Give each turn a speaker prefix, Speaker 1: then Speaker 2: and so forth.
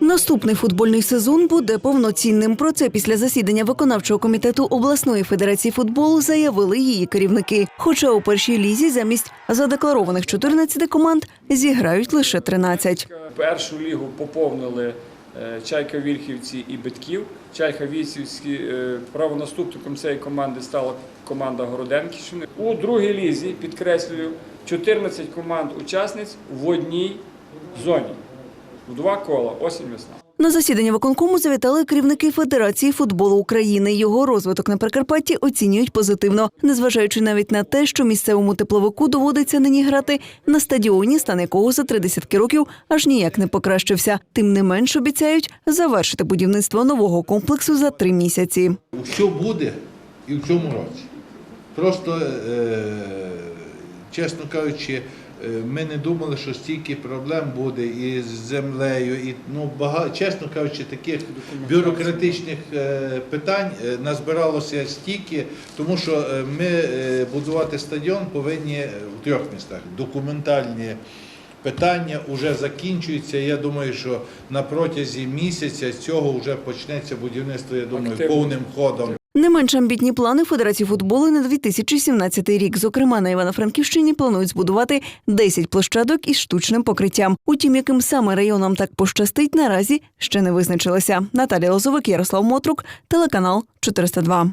Speaker 1: Наступний футбольний сезон буде повноцінним. Про це після засідання виконавчого комітету обласної федерації футболу заявили її керівники. Хоча у першій лізі замість задекларованих 14 команд зіграють лише 13.
Speaker 2: Першу лігу поповнили е, Чайка Вільхівці і Битків. Чайка Вільхівські е, правонаступником цієї команди стала команда Городенківщини. У другій лізі, підкреслюю, 14 команд учасниць в одній зоні. В два кола осінь весна.
Speaker 1: На засідання виконкому завітали керівники Федерації футболу України. Його розвиток на Прикарпатті оцінюють позитивно, незважаючи навіть на те, що місцевому тепловику доводиться нині грати на стадіоні, стан якого за три десятки років аж ніяк не покращився. Тим не менш обіцяють завершити будівництво нового комплексу за три місяці.
Speaker 3: Що буде і в цьому році. Просто, е, чесно кажучи, ми не думали, що стільки проблем буде і з землею, і ну багато, чесно кажучи, таких бюрократичних е, питань е, назбиралося стільки, тому що е, ми е, будувати стадіон повинні в трьох містах. Документальні питання вже закінчуються. Я думаю, що на протязі місяця з цього вже почнеться будівництво. Я думаю, повним ходом.
Speaker 1: Не менш амбітні плани Федерації футболу на 2017 рік. Зокрема, на Івано-Франківщині планують збудувати 10 площадок із штучним покриттям. Утім, яким саме районам так пощастить, наразі ще не визначилося. Наталія Лозовик, Ярослав Мотрук, телеканал 402.